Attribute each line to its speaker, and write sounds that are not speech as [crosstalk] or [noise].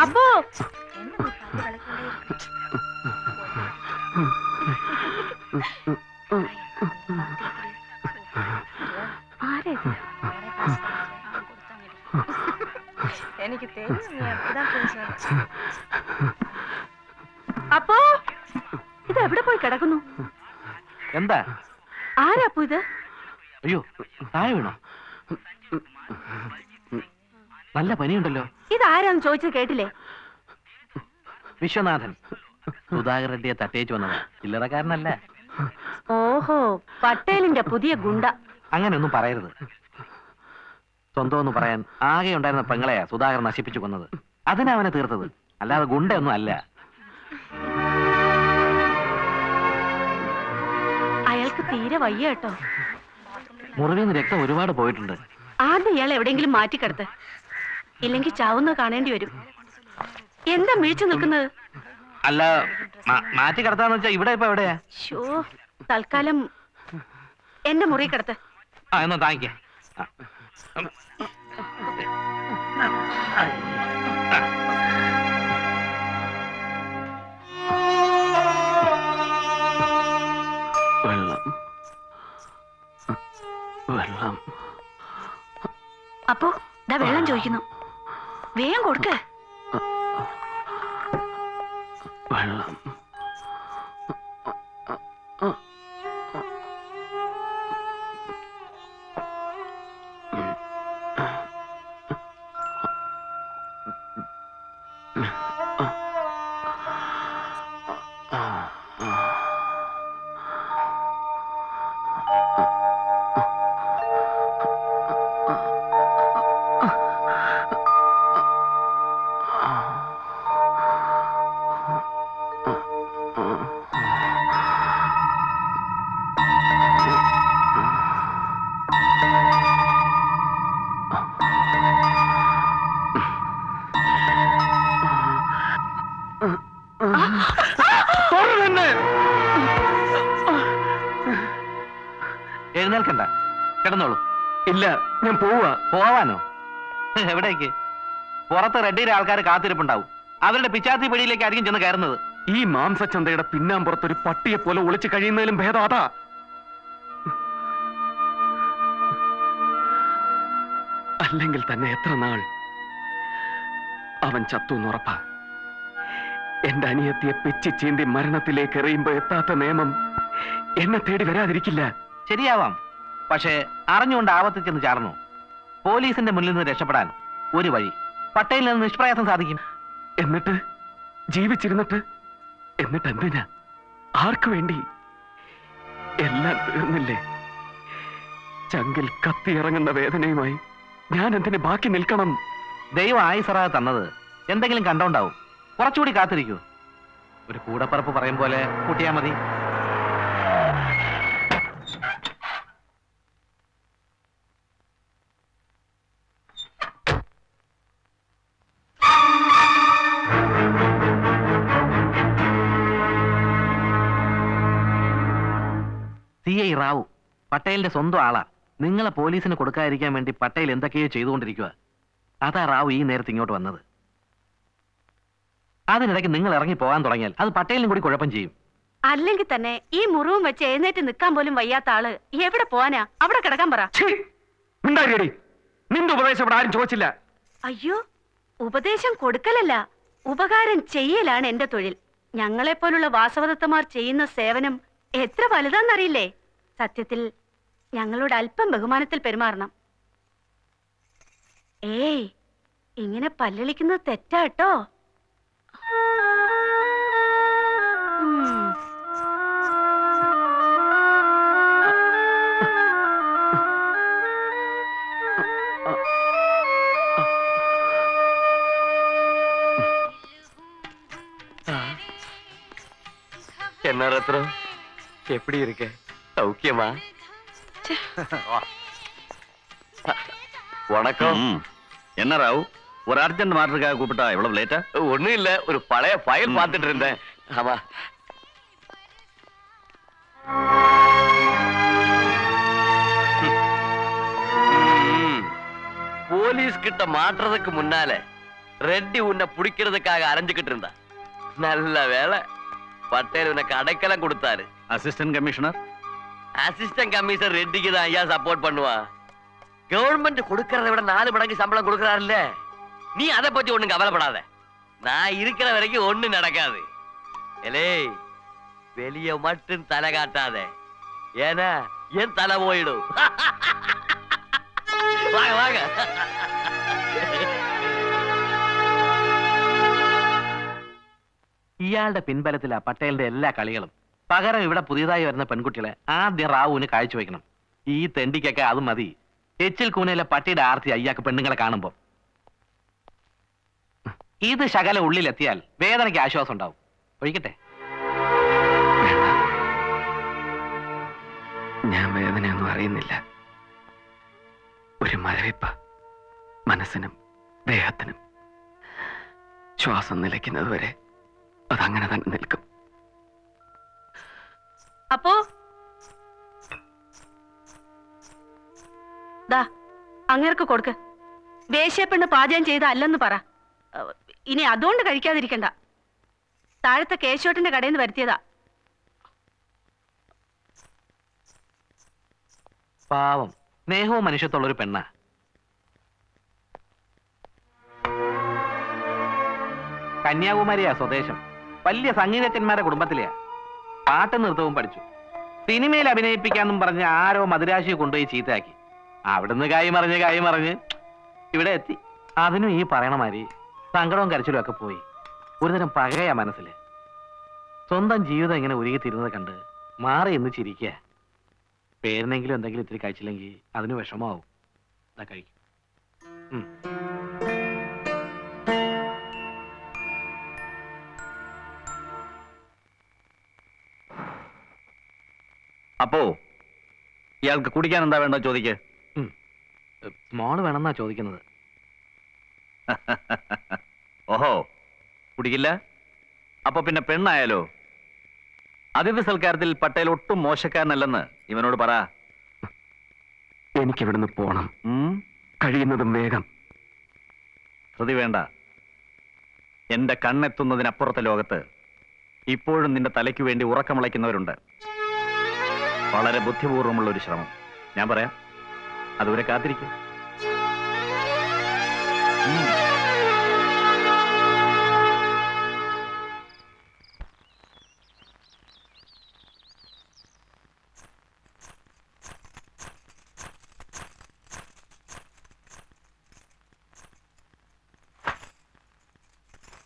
Speaker 1: അപ്പോ
Speaker 2: എനിക്ക്
Speaker 1: അപ്പോ ഇത് എവിടെ പോയി കിടക്കുന്നു?
Speaker 3: എന്താ?
Speaker 1: ആരാപ്പോ ഇത്?
Speaker 3: അയ്യോ താഴെ വീണോ? നല്ല പനിയുണ്ടല്ലോ.
Speaker 1: ഇതാരാന്ന് ചോദിച്ചത് കേട്ടില്ലേ?
Speaker 3: വിശ്വനാഥൻ. സുധാകർ റെഡ്ഡിയെ തട്ടേച്ചു വന്നത്. ചില്ലറക്കാരനല്ല.
Speaker 1: ഓഹോ പട്ടേലിന്റെ പുതിയ ഗുണ്ട.
Speaker 3: അങ്ങനെയൊന്നും പറയരുത്. സ്വന്തം എന്ന് പറയാൻ ആകെ ഉണ്ടായിരുന്ന പെങ്ങളെയാ സുധാകർ നശിപ്പിച്ചു കൊന്നത്. അതിനാ അവനെ തീർത്തത്. അല്ലാതെ ഗുണ്ടയൊന്നും അല്ല.
Speaker 1: അയാൾക്ക് തീരെ വയ്യ കേട്ടോ.
Speaker 3: മുറിവിൽ നിന്ന് രക്തം ഒരുപാട് പോയിട്ടുണ്ട്.
Speaker 1: ആദ്യം ഇയാൾ എവിടെയെങ്കിലും മാറ്റിക്കിടത്ത്. ഇല്ലെങ്കിൽ ചാവുന്ന കാണേണ്ടി വരും. എന്താ മിഴിച്ചു നിൽക്കുന്നത്?
Speaker 3: അല്ല മാറ്റി കിടത്താന്ന് വെച്ചാ ഇവിടെ ഇപ്പൊ എവിടെയാ?
Speaker 1: ഷോ തൽക്കാലം എന്റെ മുറി കിടത്ത്
Speaker 3: ആ എന്നാ താങ്ക് വെള്ളം. വെള്ളം.
Speaker 1: അപ്പോ ദാ വെള്ളം ചോദിക്കുന്നു. വേഗം കൊടുക്ക്.
Speaker 3: വെള്ളം. എഴുന്നേൽക്കണ്ട കിടന്നോളൂ.
Speaker 4: ഇല്ല ഞാൻ പോവാ
Speaker 3: പോവാനോ? എവിടേക്ക്? പുറത്ത് റെഡിയിലെ ആൾക്കാർ കാത്തിരിപ്പുണ്ടാവും. അവരുടെ പിച്ചാത്തി പിടിയിലേക്ക് ആയിരിക്കും ചെന്ന് കയറുന്നത്.
Speaker 4: ഈ മാംസച്ചന്തയുടെ പിന്നാമ്പുറത്ത് ഒരു പട്ടിയെ പോലെ ഒളിച്ചു കഴിയുന്നതിലും ഭേദം അതാ. അല്ലെങ്കിൽ തന്നെ എത്ര നാൾ അവൻ ചത്തു എന്നുറപ്പാ എന്റെ അനിയത്തിയെ പെച്ചി ചീന്തി മരണത്തിലേക്ക് എറിയുമ്പോ എത്താത്ത നിയമം എന്നെ തേടി വരാതിരിക്കില്ല.
Speaker 3: ശരിയാവാം. പക്ഷേ അറിഞ്ഞുകൊണ്ട് ആവർത്തിച്ചെന്ന് ചാർന്നു പോലീസിന്റെ മുന്നിൽ നിന്ന് രക്ഷപ്പെടാൻ ഒരു വഴി. പട്ടേലിൽ നിന്ന് നിഷ്പ്രയാസം സാധിക്കും.
Speaker 4: എന്നിട്ട്? ജീവിച്ചിരുന്നിട്ട്? എന്നിട്ട് എന്തിനാ ആർക്കു വേണ്ടി? എല്ലാം തീർന്നില്ലേ? ചങ്കിൽ കത്തിയിറങ്ങുന്ന വേദനയുമായി ഞാൻ എന്തിനെ ബാക്കി നിൽക്കണം?
Speaker 3: ദൈവം ആയുസറാ തന്നത് എന്തെങ്കിലും കണ്ടോണ്ടാവും. കുറച്ചുകൂടി കാത്തിരിക്കൂ. ഒരു കൂടപ്പറപ്പ് പറയും പോലെ കൂട്ടിയാ മതി. റാവു. പട്ടേലിന്റെ സ്വന്തം ആളാ. നിങ്ങളെ പോലീസിന് കൊടുക്കാതിരിക്കാൻ വേണ്ടി പട്ടേൽ എന്തൊക്കെയോ ചെയ്തുകൊണ്ടിരിക്കുക അതാ റാവു ഈ നേരത്തെ ഇങ്ങോട്ട് വന്നത്. അതിനിടയ്ക്ക് നിങ്ങൾ ഇറങ്ങി പോകാൻ തുടങ്ങിയാൽ അത് പട്ടേലിനും കൂടി കുഴപ്പം ചെയ്യും.
Speaker 1: അല്ലെങ്കിൽ തന്നെ ഈ മുറിവും വെച്ച് എഴുന്നേറ്റ് നിൽക്കാൻ പോലും വയ്യാത്ത ആൾ എവിടെ പോവാനാ? അവിടെ കിടക്കാൻ പറ.
Speaker 4: നിന്റെ ഉപദേശം ഇവിടെ ആരും ചോദിച്ചില്ല.
Speaker 1: അയ്യോ ഉപദേശം കൊടുക്കലല്ല. ഉപകാരം ചെയ്യലാണ് എന്റെ തൊഴിൽ. ഞങ്ങളെപ്പോലുള്ള വാസവദത്തമാർ ചെയ്യുന്ന സേവനം എത്ര വലുതാന്നറിയില്ലേ സത്യത്തിൽ ഞങ്ങളോട് അല്പം ബഹുമാനത്തിൽ പെരുമാറണം ഏയ് ഇങ്ങനെ പല്ലളിക്കുന്നത് തെറ്റാട്ടോ ഉം.
Speaker 4: என்ன ரத்னம் எப்படி இருக்க சௌக்கியமா வணக்கம்.
Speaker 5: என்ன ராவ்? ஒரு அர்ஜென்ட் மாட்டுறதுக்காக கூப்பிட்டா இவ்வளவு லேட்டா
Speaker 4: ஒண்ணும் இல்ல. ஒரு பழைய ஃபைல் பார்த்துட்டு இருந்தேன். ஆமா. போலீஸ் கிட்ட மாட்டுறதுக்கு முன்னால
Speaker 6: ரெட்டி உன்னை பிடிக்கிறதுக்காக அரைஞ்சுக்கிட்டு இருந்தா. நல்ல வேலை பட்டேல் உனக்கு அடைக்கலம் கொடுத்தாரு.
Speaker 5: அசிஸ்டன்ட் கமிஷனர்
Speaker 6: அசிஸ்டன்ட் கமிஷனர் ரெட்டிக்கு தான் ஐயா சப்போர்ட் பண்ணுவான் கவர்மெண்ட் கொடுக்கறத விட நாலு மடங்கு சம்பளம் கொடுக்கறாருல்ல நீ அதை பத்தி ஒண்ணும் கவலைப்படாத நான் இருக்கிற வரைக்கும் ஒண்ணு நடக்காது எலே வெளிய மட்டும் தலை காட்டாத ஏன்னா என் தலை போயிடும் [laughs] வாங்க வாங்க
Speaker 3: ഇയാളുടെ പിൻബലത്തിലാ പട്ടേലിന്റെ എല്ലാ കളികളും പകരം ഇവിടെ പുതിയതായി വരുന്ന പെൺകുട്ടികളെ ആദ്യം റാവുവിന് കാഴ്ചവെക്കണം ഈ തെണ്ടിക്കൊക്കെ അത് മതി. എച്ചിൽ കൂനയിലെ പട്ടിയുടെ ആർത്തി അയ്യാക്ക് പെണ്ണുങ്ങളെ കാണുമ്പോ. ഇത് ശകല ഉള്ളിലെത്തിയാൽ വേദനയ്ക്ക് ആശ്വാസം ഉണ്ടാവും. ഒഴിക്കട്ടെ.
Speaker 4: ഞാൻ വേദനയൊന്നും അറിയുന്നില്ല. ഒരു മരവിപ്പ. മനസ്സിനും ദേഹത്തിനും. ശ്വാസം നിലയ്ക്കുന്നത് വരെ അതങ്ങനെ തന്നെ നിൽക്കും.
Speaker 1: അപ്പോ? ദാ അങ്ങേർക്ക് കൊടുക്ക്. വേശ്യപ്പെണ്ണ് പാചകം ചെയ്ത അല്ലെന്ന് പറ ഇനി അതുകൊണ്ട് കഴിക്കാതിരിക്കണ്ട. താഴത്തെ കേശോട്ടിന്റെ കടയിൽ നിന്ന് വരുത്തിയതാ.
Speaker 3: പാവം. സ്നേഹവും മനുഷ്യത്തുള്ള ഒരു പെണ്ണ. കന്യാകുമാരിയാ സ്വദേശം. വലിയ സംഗീതജ്ഞന്മാരുടെ കുടുംബത്തിലെയാ. പാട്ട് നൃത്തവും പഠിച്ചു. സിനിമയിൽ അഭിനയിപ്പിക്കാന്നും പറഞ്ഞ് ആരോ മധുരാശി കൊണ്ടുപോയി ചീത്തയാക്കി. അവിടുന്ന് കായ് മറിഞ്ഞ് കായ് മറിഞ്ഞ് ഇവിടെ എത്തി. അതിനും ഈ പറയണ മാതിരി സങ്കടവും കരച്ചിലും ഒക്കെ പോയി. ഒരുതരം പകയാ മനസ്സിൽ സ്വന്തം ജീവിതം ഇങ്ങനെ ഉരുകിത്തിരുന്നത് കണ്ട് മാറി എന്ന് ചിരിക്കുക. പേരിനെങ്കിലും എന്തെങ്കിലും ഇത്തിരി കഴിച്ചില്ലെങ്കിൽ അതിന് വിഷമാവും കഴിക്കും.
Speaker 5: അപ്പോ ഇയാൾക്ക് കുടിക്കാൻ എന്താ വേണ്ടോ ചോദിക്ക്.
Speaker 3: സ്മോൾ വേണമെന്നാ ചോദിക്കുന്നത്. [laughs]
Speaker 5: ഓഹോ കുടിക്കില്ല? അപ്പൊ പിന്നെ പെണ്ണായാലോ? അതിഥി സൽക്കാരത്തിൽ പട്ടേൽ ഒട്ടും മോശക്കാരനല്ലെന്ന് ഇവനോട് പറ.
Speaker 4: എനിക്കിവിടുന്ന് പോണം? കഴിയുന്നതും വേഗം.
Speaker 5: ശ്രുതി വേണ്ട. എന്റെ കണ്ണെത്തുന്നതിനപ്പുറത്തെ ലോകത്ത് ഇപ്പോഴും നിന്റെ തലയ്ക്ക് വേണ്ടി ഉറക്കമിളയ്ക്കുന്നവരുണ്ട്. വളരെ ബുദ്ധിപൂർവമുള്ള ഒരു ശ്രമം. ഞാൻ പറയാം. അതുവരെ കാത്തിരിക്കും.